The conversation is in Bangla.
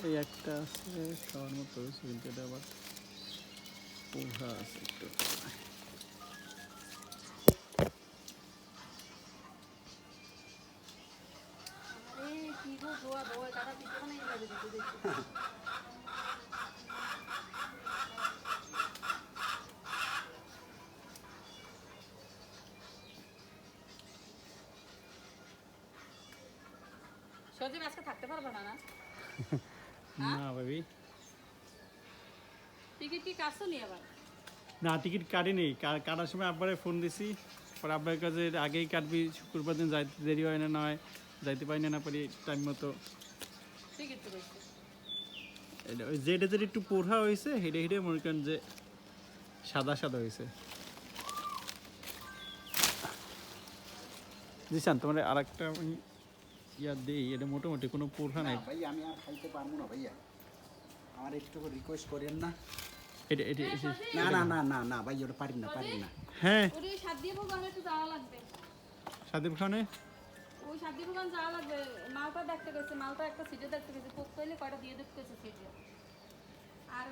এই একটা আছে খাওয়ার মতো কিন্তু এটা আবার পোহা আছে একটু। সজীব আজকে থাকতে পারবে না না? না ভাবি। টিকিট কি কাটছো নি আবার? না টিকিট কাটিনি। কা- কাটার সময় আব্বারে ফোন দিছি। পরে আব্বার কাছে আগেই কাটবি শুক্রবার দিন যাইতে দেরি হয় না না হয় যাইতে পারি না না পারি টাইম মতো। যেটা যেটা একটু পোড়া হয়েছে হেঁটে হেঁটে মনে করেন যে সাদা সাদা হয়েছে। জিসান তোমার আর একটা ইয়া দিই এটা মোটামুটি কোনো পোড়া নাই। ভাই আমি আর খাইতে পারব না ভাইয়া। আমার একটু রিকোয়েস্ট করেন না। এটা এটা এটা- না না না না না ভাই ওটা পারি না পারি না। হ্যাঁ। ওই সাত দিয়ে ভোগান একটু যাওয়া লাগবে। সাদিব খানে ওই সাত দিয়ে ভোগান যাওয়া লাগবে। মালটা দেখতে গেছে মালটা একটা সিটে দেখতে গেছে পোক পাইলে কয়টা দিয়ে দেখতে গেছে সিটে। আর